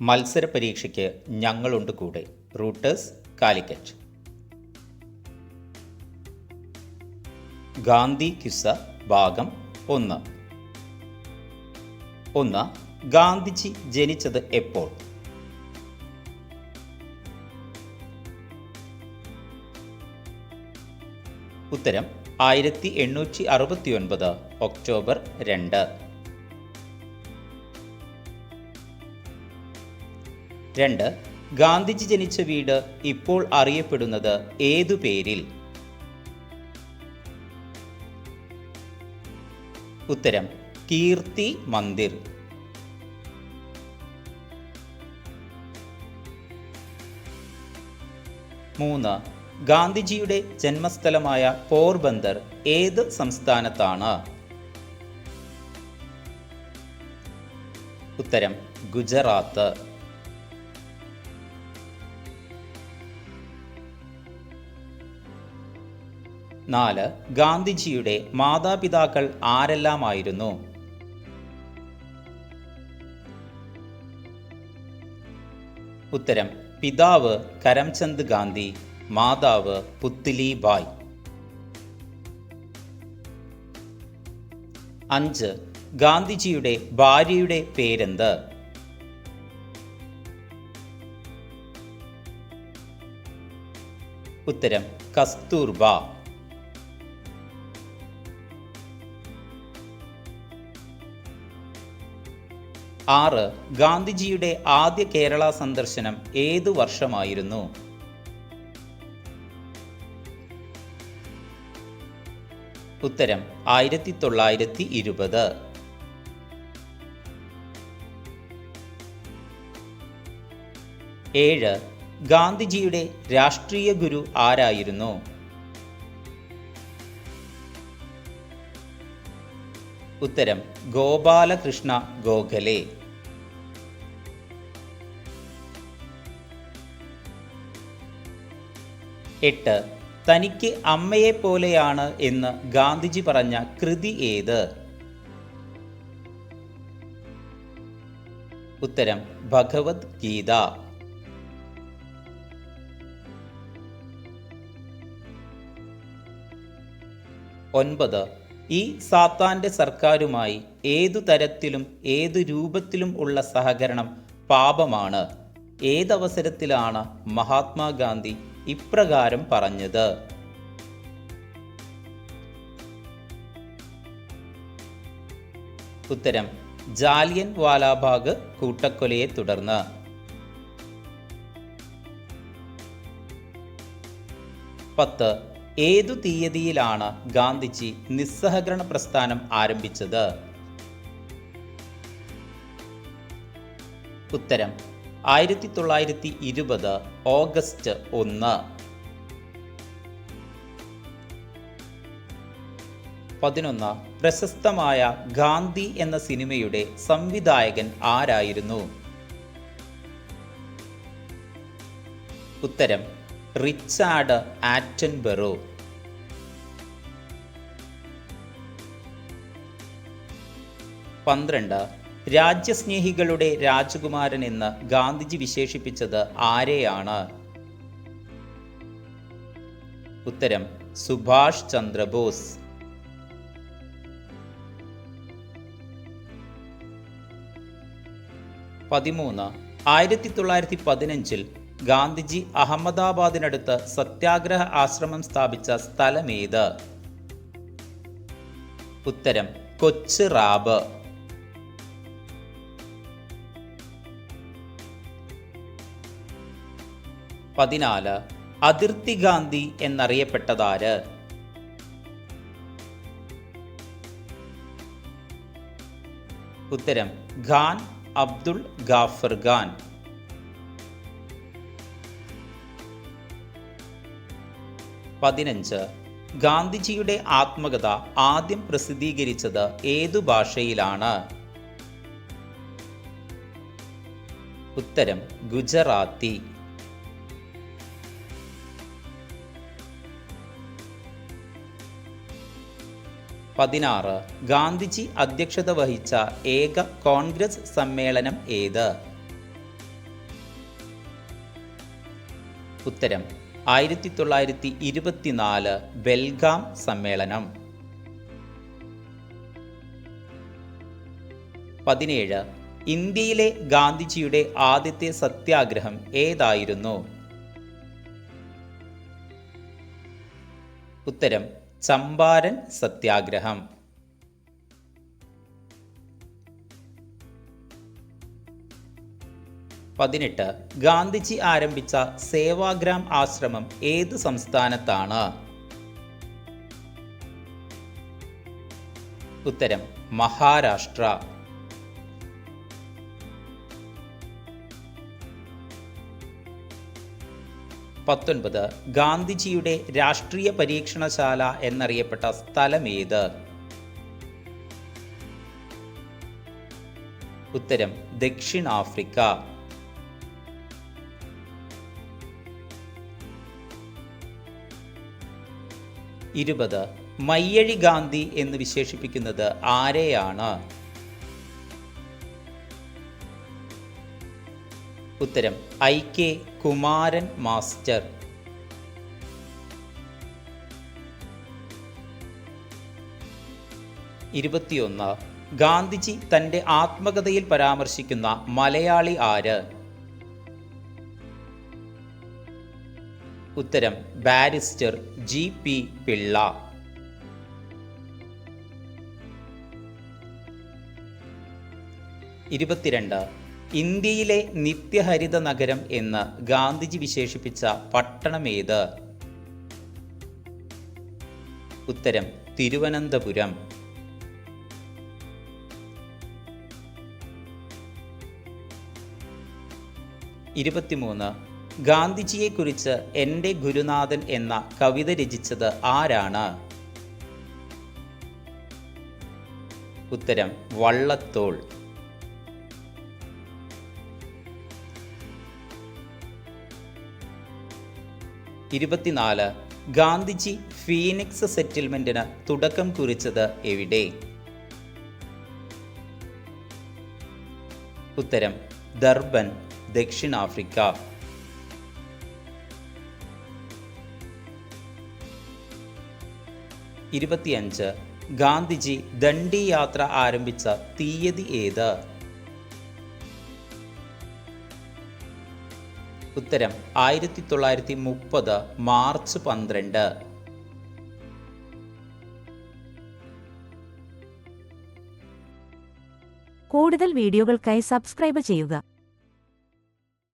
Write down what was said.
മത്സര പരീക്ഷയ്ക്ക് ഞങ്ങളുണ്ട് കൂടെ. റൂട്ടേഴ്സ് കാലിക്കറ്റ്. ഗാന്ധി കിസ്സ ഭാഗം ഒന്ന്. ഒന്ന് ഗാന്ധിജി ജനിച്ചത് എപ്പോൾ? ഉത്തരം ആയിരത്തി എണ്ണൂറ്റി അറുപത്തി ഒൻപത് ഒക്ടോബർ രണ്ട്. രണ്ട് ഗാന്ധിജി ജനിച്ച വീട് ഇപ്പോൾ അറിയപ്പെടുന്നത് ഏതു പേരിൽ? ഉത്തരം കീർത്തി മന്ദിർ. മൂന്ന് ഗാന്ധിജിയുടെ ജന്മസ്ഥലമായ പോർബന്ദർ ഏത് സംസ്ഥാനത്താണ്? ഉത്തരം ഗുജറാത്ത്. നാല് ഗാന്ധിജിയുടെ മാതാപിതാക്കൾ ആരെല്ലാമായിരുന്നു? ഉത്തരം പിതാവ് കരംചന്ദ് ഗാന്ധി മാതാവ് പുത്തിലി ബായ്. അഞ്ച് ഗാന്ധിജിയുടെ ഭാര്യയുടെ പേരെന്ത്? ഉത്തരം കസ്തൂർബ. ആറ് ഗാന്ധിജിയുടെ ആദ്യ കേരള സന്ദർശനം ഏതു വർഷമായിരുന്നു? ഉത്തരം ആയിരത്തി തൊള്ളായിരത്തി ഇരുപത് ഏഴ് ഗാന്ധിജിയുടെ രാഷ്ട്രീയ ഗുരു ആരായിരുന്നു? ഉത്തരം ഗോപാലകൃഷ്ണ ഗോഖലെ. എട്ട്. തനിക്ക് അമ്മയെ പോലെയാണ് എന്ന് ഗാന്ധിജി പറഞ്ഞ കൃതി ഏത്? ഉത്തരം ഭഗവത് ഗീത. ഒൻപത്. ഈ സാത്താന്റെ സർക്കാരുമായി ഏതു തരത്തിലും ഏതു രൂപത്തിലും ഉള്ള സഹകരണം പാപമാണ്. ഏതവസരത്തിലാണ് മഹാത്മാഗാന്ധി ഇപ്രകാരം പറഞ്ഞത്. ഉത്തരം ജാലിയൻ വാലാബാഗ് കൂട്ടക്കൊലയെ തുടർന്ന്. പത്ത് ഏതു തീയതിയിലാണ് ഗാന്ധിജി നിസ്സഹകരണ പ്രസ്ഥാനം ആരംഭിച്ചത്? ഉത്തരം ആയിരത്തി തൊള്ളായിരത്തി ഇരുപത് ഓഗസ്റ്റ് ഒന്ന്. പതിനൊന്ന്. പ്രശസ്തമായ ഗാന്ധി എന്ന സിനിമയുടെ സംവിധായകൻ ആരായിരുന്നു? ഉത്തരം റിച്ചാർഡ് ആറ്റൻബെറോ. പന്ത്രണ്ട്. രാജ്യസ്നേഹികളുടെ രാജകുമാരൻ എന്ന് ഗാന്ധിജി വിശേഷിപ്പിച്ചത് ആരെയാണ്? ഉത്തരം സുഭാഷ് ചന്ദ്രബോസ്. പതിമൂന്ന് ആയിരത്തി തൊള്ളായിരത്തി പതിനഞ്ചിൽ ഗാന്ധിജി അഹമ്മദാബാദിനടുത്ത് സത്യാഗ്രഹ ആശ്രമം സ്ഥാപിച്ച സ്ഥലമേത് ഉത്തരം കൊച്ച് പതിനാല് അതിർത്തി ഗാന്ധി എന്നറിയപ്പെട്ടതാര്? ഉത്തരം ഖാൻ അബ്ദുൾ ഗാഫർ ഖാൻ. പതിനഞ്ച് ഗാന്ധിജിയുടെ ആത്മകഥ ആദ്യം പ്രസിദ്ധീകരിച്ചത് ഏതു ഭാഷയിലാണ്? ഉത്തരം ഗുജറാത്തി. പതിനാറ്. ഗാന്ധിജി അധ്യക്ഷത വഹിച്ച ഏക കോൺഗ്രസ് സമ്മേളനം ഏത്? ഉത്തരം ആയിരത്തി തൊള്ളായിരത്തി ഇരുപത്തിനാല് ബെൽഗാം സമ്മേളനം. പതിനേഴ്. ഇന്ത്യയിലെ ഗാന്ധിജിയുടെ ആദ്യത്തെ സത്യാഗ്രഹം ഏതായിരുന്നു? ഉത്തരം ചമ്പാരൻ സത്യാഗ്രഹം. പതിനെട്ട്. ഗാന്ധിജി ആരംഭിച്ച സേവാഗ്രാം ആശ്രമം ഏത് സംസ്ഥാനത്താണ്? ഉത്തരം മഹാരാഷ്ട്ര. പത്തൊൻപത് ഗാന്ധിജിയുടെ രാഷ്ട്രീയ പരീക്ഷണശാല എന്നറിയപ്പെട്ട സ്ഥലമേത്? ഉത്തരം ദക്ഷിണാഫ്രിക്ക. ഇരുപത് മയ്യഴി ഗാന്ധി എന്ന് വിശേഷിപ്പിക്കുന്നത് ആരെയാണ്? ഉത്തരം ഐ കെ കുമാരൻ മാസ്റ്റർ. ഇരുപത്തിയൊന്ന് ഗാന്ധിജി തന്റെ ആത്മകഥയിൽ പരാമർശിക്കുന്ന മലയാളി ആര്? ഉത്തരം ബാരിസ്റ്റർ ജി പി പിള്ള. ഇരുപത്തിരണ്ട് ഇന്ത്യയിലെ നിത്യഹരിത നഗരം എന്ന് ഗാന്ധിജി വിശേഷിപ്പിച്ച പട്ടണമേത് ഉത്തരം തിരുവനന്തപുരം. ഇരുപത്തിമൂന്ന്. ഗാന്ധിജിയെക്കുറിച്ച് എന്റെ ഗുരുനാഥൻ എന്ന കവിത രചിച്ചത് ആരാണ്? ഉത്തരം വള്ളത്തോൾ. ഇരുപത്തിനാല് ഗാന്ധിജി ഫീനിക്സ് സെറ്റിൽമെന്റിന് തുടക്കം കുറിച്ചത് എവിടെ? ഉത്തരം ദർബൻ ദക്ഷിണാഫ്രിക്ക. ഇരുപത്തിയഞ്ച് ഗാന്ധിജി ദണ്ഡി യാത്ര ആരംഭിച്ച തീയതി ഏത്? ഉത്തരം ആയിരത്തി തൊള്ളായിരത്തി മുപ്പത് മാർച്ച് പന്ത്രണ്ട്. കൂടുതൽ വീഡിയോകൾക്കായി സബ്സ്ക്രൈബ് ചെയ്യുക.